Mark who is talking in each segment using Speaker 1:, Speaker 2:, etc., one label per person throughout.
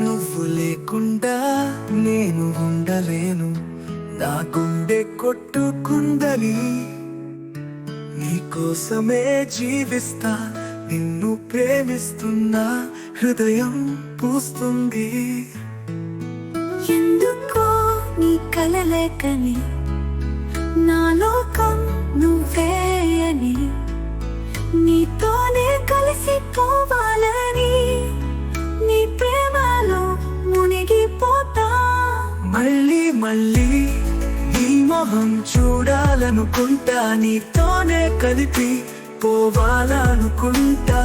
Speaker 1: నువ్వు లేకుండా నేను ఉండలేను. నా గుండె కొట్టుకుందని నీకోసమే జీవిస్తా. నిన్ను ప్రేమిస్తున్నా హృదయం పూస్తుంది.
Speaker 2: ఎందుకో నీ కలలేకని నా లోకం
Speaker 1: మళ్ళీ మళ్ళీ నీ మొహం చూడాలనుకుంటా నీతోనే కలిపి పోవాలనుకుంటా.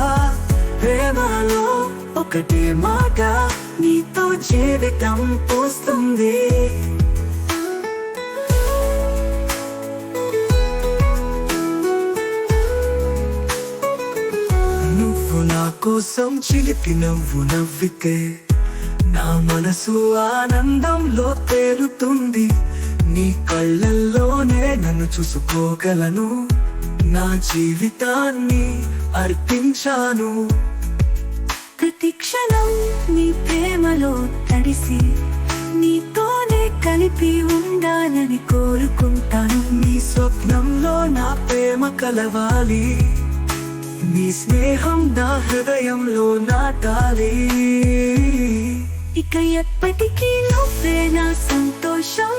Speaker 1: ప్రేమలో ఒకటే మాట నీతో జీవితం పోస్తుంది. నువ్వు నా కోసం చిలిపి నవ్వు నవ్వితే నా మనసు ఆనందంలో తేలుతుంది. నీ కళ్ళల్లోనే నన్ను చూసుకోగలను. నా జీవితాన్ని అర్పించాను.
Speaker 2: ప్రతి క్షణం నీ ప్రేమలో తడిసి నీతోనే కలిపి ఉండాలని కోరుకుంటాను.
Speaker 1: నీ స్వప్నంలో నా ప్రేమ కలవాలి. నీ స్నేహం నా హృదయంలో నాటాలి
Speaker 2: ఇక ఎప్పటికీ నువ్వే నా సంతోషం